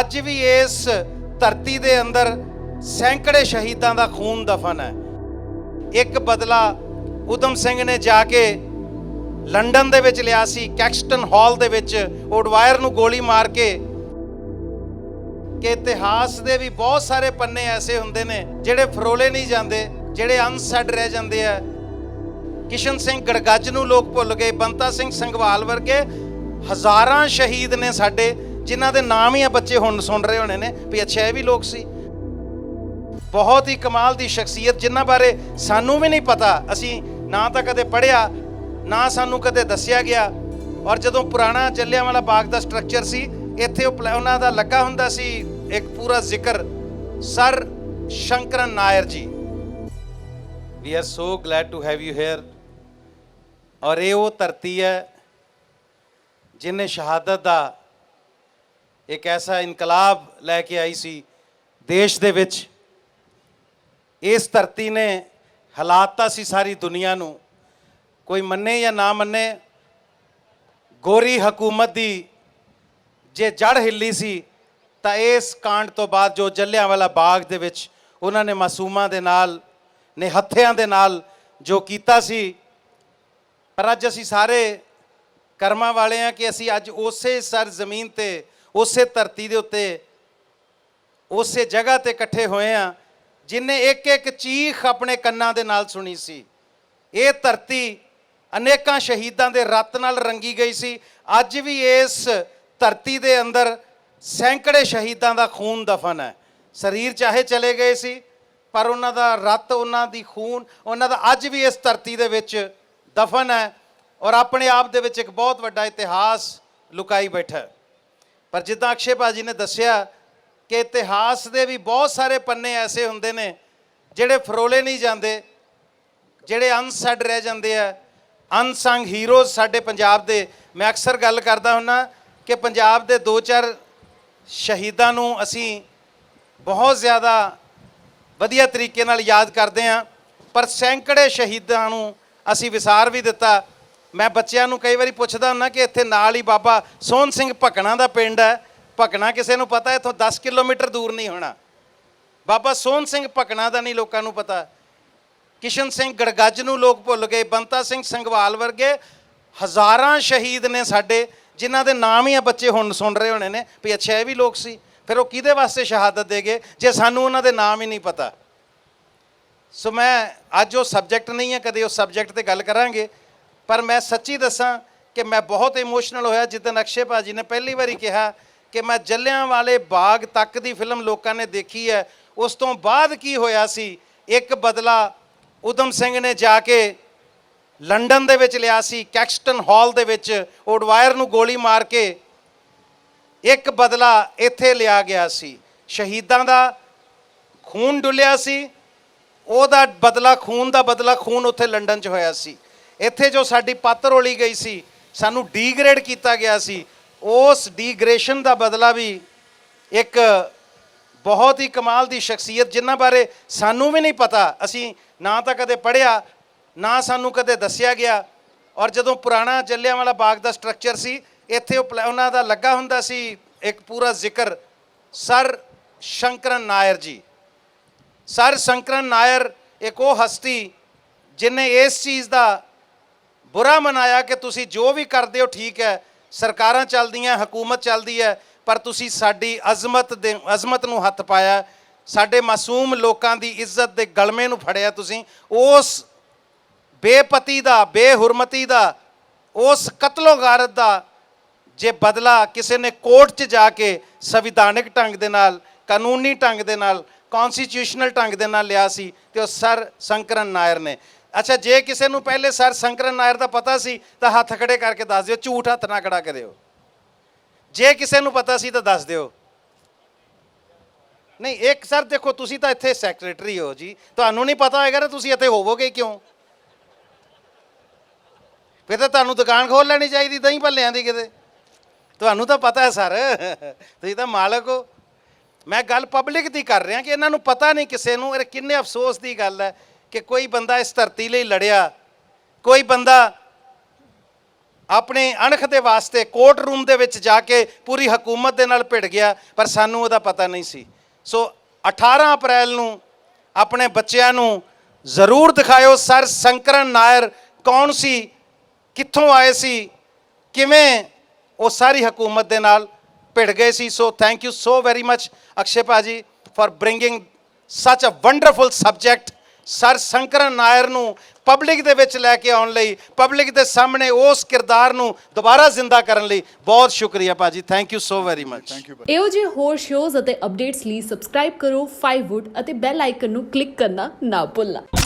ਅੱਜ ਵੀ ਇਸ ਧਰਤੀ ਦੇ ਅੰਦਰ ਸੈਂਕੜੇ ਸ਼ਹੀਦਾਂ ਦਾ ਖੂਨ ਦਫਨ ਹੈ। ਇੱਕ ਬਦਲਾ ਉਦਮ ਸਿੰਘ ਨੇ ਜਾ ਕੇ ਲੰਡਨ ਦੇ ਵਿੱਚ ਲਿਆ ਸੀ, ਕੈਕਸਟਨ ਹਾਲ ਦੇ ਵਿੱਚ ਓਡਵਾਇਰ ਨੂੰ ਗੋਲੀ ਮਾਰ ਕੇ ਕਿ ਇਤਿਹਾਸ ਦੇ ਵੀ ਬਹੁਤ ਸਾਰੇ ਪੰਨੇ ਐਸੇ ਹੁੰਦੇ ਨੇ ਜਿਹੜੇ ਫਰੋਲੇ ਨਹੀਂ ਜਾਂਦੇ, ਜਿਹੜੇ ਅਨਸੈਡ ਰਹਿ ਜਾਂਦੇ ਆ। ਕਿਸ਼ਨ ਸਿੰਘ ਗੜਗੱਜ ਨੂੰ ਲੋਕ ਭੁੱਲ ਗਏ, ਬੰਤਾ ਸਿੰਘ ਸੰਘਵਾਲ ਵਰਗੇ ਹਜ਼ਾਰਾਂ ਸ਼ਹੀਦ ਨੇ ਸਾਡੇ ਜਿਨ੍ਹਾਂ ਦੇ ਨਾਮ ਹੀ ਆ ਬੱਚੇ ਹੁਣ ਸੁਣ ਰਹੇ ਹੋਣੇ ਨੇ ਵੀ ਅੱਛਾ ਇਹ ਵੀ ਲੋਕ ਸੀ। ਬਹੁਤ ਹੀ ਕਮਾਲ ਦੀ ਸ਼ਖਸੀਅਤ ਜਿਨ੍ਹਾਂ ਬਾਰੇ ਸਾਨੂੰ ਵੀ ਨਹੀਂ ਪਤਾ। ਅਸੀਂ ਨਾ ਤਾਂ ਕਦੇ ਪੜ੍ਹਿਆ, ਨਾ ਸਾਨੂੰ ਕਦੇ ਦੱਸਿਆ ਗਿਆ। ਔਰ ਜਦੋਂ ਪੁਰਾਣਾ ਜੱਲਿਆਂ ਬਾਗ ਦਾ ਸਟਰਕਚਰ ਸੀ, ਇੱਥੇ ਉਹ ਪਲੈ- ਉਹਨਾਂ ਦਾ ਲੱਗਾ ਹੁੰਦਾ ਸੀ ਇੱਕ ਪੂਰਾ ਜ਼ਿਕਰ। Sir Shankaran Nair ji. We are so glad to have you here ਔਰ ਇਹ ਉਹ ਧਰਤੀ ਹੈ ਜਿਨੇ ਸ਼ਹਾਦਤ ਦਾ ਇੱਕ ਐਸਾ ਇਨਕਲਾਬ ਲੈ ਕੇ ਆਈ ਸੀ ਦੇਸ਼ ਦੇ ਵਿੱਚ। ਇਸ ਧਰਤੀ ਨੇ ਹਾਲਾਤਾ ਸੀ ਸਾਰੀ ਦੁਨੀਆ ਨੂੰ। ਕੋਈ ਮੰਨੇ ਜਾਂ ਨਾ ਮੰਨੇ, ਗੋਰੀ ਹਕੂਮਤ ਦੀ ਜੇ ਜੜ ਹਿੱਲੀ ਸੀ, ਤਾਂ ਇਸ ਕਾਂਡ ਤੋਂ ਬਾਅਦ ਜੋ ਜੱਲਿਆਂਵਾਲਾ ਬਾਗ ਦੇ ਵਿੱਚ ਉਹਨਾਂ ਨੇ ਮਾਸੂਮਾਂ ਦੇ ਨਾਲ, ਨੇ ਹੱਥਿਆਂ ਦੇ ਨਾਲ ਜੋ ਕੀਤਾ ਸੀ, ਪਰ ਅੱਜ ਅਸੀਂ ਸਾਰੇ ਕਰਮਾਂ ਵਾਲੇ ਆ ਕਿ ਅਸੀਂ ਅੱਜ ਉਸੇ ਸਰ ਜ਼ਮੀਨ ਤੇ ਉਸੇ ਧਰਤੀ ਦੇ ਉੱਤੇ, ਉਸੇ ਜਗ੍ਹਾ ਤੇ ਇਕੱਠੇ ਹੋਏ ਆ, ਜਿਨੇ ਇੱਕ ਇੱਕ ਚੀਖ ਆਪਣੇ ਕੰਨਾਂ ਦੇ ਨਾਲ ਸੁਣੀ ਸੀ। ਇਹ ਧਰਤੀ ਅਨੇਕਾਂ ਸ਼ਹੀਦਾਂ ਦੇ ਰਤ ਨਾਲ ਰੰਗੀ ਗਈ ਸੀ। ਅੱਜ ਵੀ ਇਸ ਧਰਤੀ ਦੇ ਅੰਦਰ ਸੈਂਕੜੇ ਸ਼ਹੀਦਾਂ ਦਾ ਖੂਨ ਦਫਨ ਹੈ। ਸਰੀਰ ਚਾਹੇ ਚਲੇ ਗਏ ਸੀ, ਪਰ ਉਹਨਾਂ ਦਾ ਰਤ, ਉਹਨਾਂ ਦੀ ਖੂਨ, ਉਹਨਾਂ ਦਾ ਅੱਜ ਵੀ ਇਸ ਧਰਤੀ ਦੇ ਵਿੱਚ ਦਫਨ ਹੈ। ਔਰ ਆਪਣੇ ਆਪ ਦੇ ਵਿੱਚ ਇੱਕ ਬਹੁਤ ਵੱਡਾ ਇਤਿਹਾਸ ਲੁਕਾਈ ਬੈਠਾ ਹੈ। ਪਰ ਜਿੱਦਾਂ ਅਕਸ਼ੇ ਭਾਜੀ ਨੇ ਦੱਸਿਆ ਕਿ ਇਤਿਹਾਸ ਦੇ ਵੀ ਬਹੁਤ ਸਾਰੇ ਪੰਨੇ ਐਸੇ ਹੁੰਦੇ ਨੇ ਜਿਹੜੇ ਫਰੋਲੇ ਨਹੀਂ ਜਾਂਦੇ, ਜਿਹੜੇ ਅਨਸੈਡ ਰਹਿ ਜਾਂਦੇ ਆ। ਅਨਸੰਗ ਹੀਰੋਜ਼ ਸਾਡੇ ਪੰਜਾਬ ਦੇ। ਮੈਂ ਅਕਸਰ ਗੱਲ ਕਰਦਾ ਹੁੰਨਾ ਕਿ ਪੰਜਾਬ ਦੇ ਦੋ ਚਾਰ ਸ਼ਹੀਦਾਂ ਨੂੰ ਅਸੀਂ ਬਹੁਤ ਜ਼ਿਆਦਾ ਵਧੀਆ ਤਰੀਕੇ ਨਾਲ ਯਾਦ ਕਰਦੇ ਹਾਂ, ਪਰ ਸੈਂਕੜੇ ਸ਼ਹੀਦਾਂ ਨੂੰ ਅਸੀਂ ਵਿਸਾਰ ਵੀ ਦਿੱਤਾ। ਮੈਂ ਬੱਚਿਆਂ ਨੂੰ ਕਈ ਵਾਰੀ ਪੁੱਛਦਾ ਹੁੰਦਾ ਕਿ ਇੱਥੇ ਨਾਲ ਹੀ ਬਾਬਾ ਸੋਹਣ ਸਿੰਘ ਭਕਣਾ ਦਾ ਪਿੰਡ ਹੈ। ਭਕਣਾ ਕਿਸੇ ਨੂੰ ਪਤਾ, ਇੱਥੋਂ 10 ਕਿਲੋਮੀਟਰ ਦੂਰ ਨਹੀਂ ਹੋਣਾ। ਬਾਬਾ ਸੋਹਣ ਸਿੰਘ ਭਕਣਾ ਦਾ ਨਹੀਂ ਲੋਕਾਂ ਨੂੰ ਪਤਾ। ਕਿਸ਼ਨ ਸਿੰਘ ਗੜਗੱਜ ਨੂੰ ਲੋਕ ਭੁੱਲ ਗਏ, ਬੰਤਾ ਸਿੰਘ ਸੰਘਵਾਲ ਵਰਗੇ ਹਜ਼ਾਰਾਂ ਸ਼ਹੀਦ ਨੇ ਸਾਡੇ, ਜਿਨ੍ਹਾਂ ਦੇ ਨਾਮ ਹੀ ਆ ਬੱਚੇ ਹੁਣ ਸੁਣ ਰਹੇ ਹੋਣੇ ਨੇ, ਵੀ ਅੱਛਾ ਇਹ ਵੀ ਲੋਕ ਸੀ। ਫਿਰ ਉਹ ਕਿਹਦੇ ਵਾਸਤੇ ਸ਼ਹਾਦਤ ਦੇ ਗਏ, ਜੇ ਸਾਨੂੰ ਉਹਨਾਂ ਦੇ ਨਾਮ ਹੀ ਨਹੀਂ ਪਤਾ। ਸੋ ਮੈਂ ਅੱਜ ਉਹ ਸਬਜੈਕਟ ਨਹੀਂ ਹੈ ਕਦੇ ਉਸ ਸਬਜੈਕਟ ਤੇ ਗੱਲ ਕਰਾਂਗੇ। ਪਰ ਮੈਂ ਸੱਚੀ ਦੱਸਾਂ ਕਿ ਮੈਂ ਬਹੁਤ ਇਮੋਸ਼ਨਲ ਹੋਇਆ ਜਿੱਦਨ ਅਕਸ਼ੇ ਭਾਜੀ ਨੇ ਪਹਿਲੀ ਵਾਰੀ ਕਿਹਾ ਕਿ ਮੈਂ ਜੱਲਿਆਂ ਵਾਲੇ ਬਾਗ ਤੱਕ ਦੀ ਫਿਲਮ ਲੋਕਾਂ ਨੇ ਦੇਖੀ ਹੈ। ਉਸ ਤੋਂ ਬਾਅਦ ਕੀ ਹੋਇਆ ਸੀ? ਇੱਕ ਬਦਲਾ ਉਦਮ ਸਿੰਘ ਨੇ ਜਾ ਕੇ ਲੰਡਨ ਦੇ ਵਿੱਚ ਲਿਆ ਸੀ, ਕੈਕਸਟਨ ਹਾਲ ਦੇ ਵਿੱਚ ਓਡਵਾਇਰ ਨੂੰ ਗੋਲੀ ਮਾਰ ਕੇ ਇੱਕ ਬਦਲਾ ਇੱਥੇ ਲਿਆ ਗਿਆ ਸੀ। ਸ਼ਹੀਦਾਂ ਦਾ ਖੂਨ ਡੁੱਲਿਆ ਸੀ, ਉਹਦਾ ਬਦਲਾ ਖੂਨ ਦਾ ਬਦਲਾ ਖੂਨ ਉੱਥੇ ਲੰਡਨ 'ਚ ਹੋਇਆ ਸੀ। ਇੱਥੇ ਜੋ ਸਾਡੀ ਪੱਤ ਰੋਲੀ ਗਈ ਸੀ, ਸਾਨੂੰ ਡੀਗ੍ਰੇਡ ਕੀਤਾ ਗਿਆ ਸੀ। ਉਸ ਡੀਗ੍ਰੇਸ਼ਨ ਦਾ ਬਦਲਾ ਵੀ ਇੱਕ ਬਹੁਤ ਹੀ ਕਮਾਲ ਦੀ ਸ਼ਖਸੀਅਤ, ਜਿਨ੍ਹਾਂ ਬਾਰੇ ਸਾਨੂੰ ਵੀ ਨਹੀਂ ਪਤਾ। ਅਸੀਂ ਨਾ ਤਾਂ ਕਦੇ ਪੜ੍ਹਿਆ, ਨਾ ਸਾਨੂੰ ਕਦੇ ਦੱਸਿਆ ਗਿਆ। ਔਰ ਜਦੋਂ ਪੁਰਾਣਾ ਜੱਲਿਆਂਵਾਲਾ ਬਾਗ ਦਾ ਸਟਰਕਚਰ ਸੀ, ਇੱਥੇ ਉਹ ਪਲੈ- ਉਹਨਾਂ ਦਾ ਲੱਗਾ ਹੁੰਦਾ ਸੀ ਇੱਕ ਪੂਰਾ ਜ਼ਿਕਰ, ਸਰ ਸ਼ੰਕਰਨ ਨਾਇਰ ਜੀ। ਸਰ ਸ਼ੰਕਰਨ ਨਾਇਰ ਇੱਕ ਉਹ ਹਸਤੀ, ਜਿਨੇ ਇਸ ਚੀਜ਼ ਦਾ ਬੁਰਾ ਮਨਾਇਆ ਕਿ ਤੁਸੀਂ ਜੋ ਵੀ ਕਰਦੇ ਹੋ ਠੀਕ ਹੈ, ਸਰਕਾਰਾਂ ਚੱਲਦੀਆਂ, ਹਕੂਮਤ ਚੱਲਦੀ ਹੈ, ਪਰ ਤੁਸੀਂ ਸਾਡੀ ਅਜ਼ਮਤ ਦੇ, ਅਜ਼ਮਤ ਨੂੰ ਹੱਥ ਪਾਇਆ, ਸਾਡੇ ਮਾਸੂਮ ਲੋਕਾਂ ਦੀ ਇੱਜ਼ਤ ਦੇ ਗਲਮੇ ਨੂੰ ਫੜਿਆ ਤੁਸੀਂ, ਉਸ ਬੇਪਤੀ ਦਾ, ਬੇਹੁਰਮਤੀ ਦਾ, ਉਸ ਕਤਲੋਗਾਰਤ ਦਾ, ਜੇ ਬਦਲਾ ਕਿਸੇ ਨੇ ਕੋਰਟ 'ਚ ਜਾ ਕੇ ਸੰਵਿਧਾਨਕ ਢੰਗ ਦੇ ਨਾਲ, ਕਾਨੂੰਨੀ ਢੰਗ ਦੇ ਨਾਲ ਕਨਸਟੀਟਿਊਸ਼ਨਲ ਢੰਗ ਦੇ ਨਾਲ ਲਿਆ ਸੀ, ਤੇ ਉਹ ਸਰ ਸ਼ੰਕਰਨ ਨਾਇਰ ਨੇ। ਅੱਛਾ, ਜੇ ਕਿਸੇ ਨੂੰ ਪਹਿਲੇ ਸਰ ਸ਼ੰਕਰਨ ਨਾਇਰ ਦਾ ਪਤਾ ਸੀ, ਤਾਂ ਹੱਥ ਖੜੇ ਕਰਕੇ ਦੱਸ ਦਿਓ, ਝੂਠ ਹੱਥ ਨਾ ਖੜਾ ਕਰਿਓ। ਜੇ ਕਿਸੇ ਨੂੰ ਪਤਾ ਸੀ, ਤਾਂ ਦੱਸ ਦਿਓ। ਨਹੀਂ, ਇੱਕ ਸਰ ਦੇਖੋ, ਤੁਸੀਂ ਤਾਂ ਇੱਥੇ ਸੈਕਟਰੀ ਹੋ ਜੀ। ਤੁਹਾਨੂੰ ਨਹੀਂ ਪਤਾ ਹੋਏਗਾ ਨਾ ਤੁਸੀਂ ਇੱਥੇ ਹੋਵੋਗੇ ਕਿਉਂ? ਫਿਰ ਤਾਂ ਤੁਹਾਨੂੰ ਦੁਕਾਨ ਖੋਲ ਲੈਣੀ ਚਾਹੀਦੀ, ਦਹੀਂ ਭੱਲਿਆਂ ਦੀ ਕਿਤੇ। ਤੁਹਾਨੂੰ ਤਾਂ ਪਤਾ ਹੈ ਸਰ, ਤੁਸੀਂ ਤਾਂ ਮਾਲਕ ਹੋ। ਮੈਂ ਗੱਲ ਪਬਲਿਕ ਦੀ ਕਰ ਰਿਹਾ ਕਿ ਇਹਨਾਂ ਨੂੰ ਪਤਾ ਨਹੀਂ ਕਿਸੇ ਨੂੰ, ਇਹ ਕਿੰਨੇ ਅਫਸੋਸ ਦੀ ਗੱਲ ਹੈ। ਕਿ ਕੋਈ ਬੰਦਾ ਇਸ ਧਰਤੀ ਲਈ ਲੜਿਆ, ਕੋਈ ਬੰਦਾ ਆਪਣੇ ਅਣਖ ਦੇ ਵਾਸਤੇ ਕੋਰਟ ਰੂਮ ਦੇ ਵਿੱਚ ਜਾ ਕੇ ਪੂਰੀ ਹਕੂਮਤ ਦੇ ਨਾਲ ਭਿੜ ਗਿਆ, ਪਰ ਸਾਨੂੰ ਉਹਦਾ ਪਤਾ ਨਹੀਂ ਸੀ। ਸੋ 18 ਅਪ੍ਰੈਲ ਨੂੰ ਆਪਣੇ ਬੱਚਿਆਂ ਨੂੰ ਜ਼ਰੂਰ ਦਿਖਾਇਓ, ਸਰ ਸ਼ੰਕਰਨ ਨਾਇਰ ਕੌਣ ਸੀ, ਕਿੱਥੋਂ ਆਏ ਸੀ, ਕਿਵੇਂ ਉਹ ਸਾਰੀ ਹਕੂਮਤ ਦੇ ਨਾਲ ਭਿੜ ਗਏ ਸੀ। So thank you so very much Akshay ਭਾਜੀ for bringing such a wonderful subject sir Shankaran Nair ਨੂੰ ਪਬਲਿਕ ਦੇ ਵਿੱਚ ਲੈ ਕੇ ਆਉਣ ਲਈ ਪਬਲਿਕ ਦੇ ਸਾਹਮਣੇ ਉਸ ਕਿਰਦਾਰ ਨੂੰ ਦੁਬਾਰਾ ਜ਼ਿੰਦਾ ਕਰਨ ਲਈ ਬਹੁਤ ਸ਼ੁਕਰੀਆ ਭਾਜੀ। Thank you so very much thank you ਇਹੋ ਜਿਹੇ ਹੋਰ ਸ਼ੋਜ਼ ਅਤੇ ਅਪਡੇਟਸ ਲਈ ਸਬਸਕ੍ਰਾਈਬ ਕਰੋ 5wood ਅਤੇ ਬੈਲ ਆਈਕਨ ਨੂੰ ਕਲਿੱਕ ਕਰਨਾ ਨਾ ਭੁੱਲਣਾ।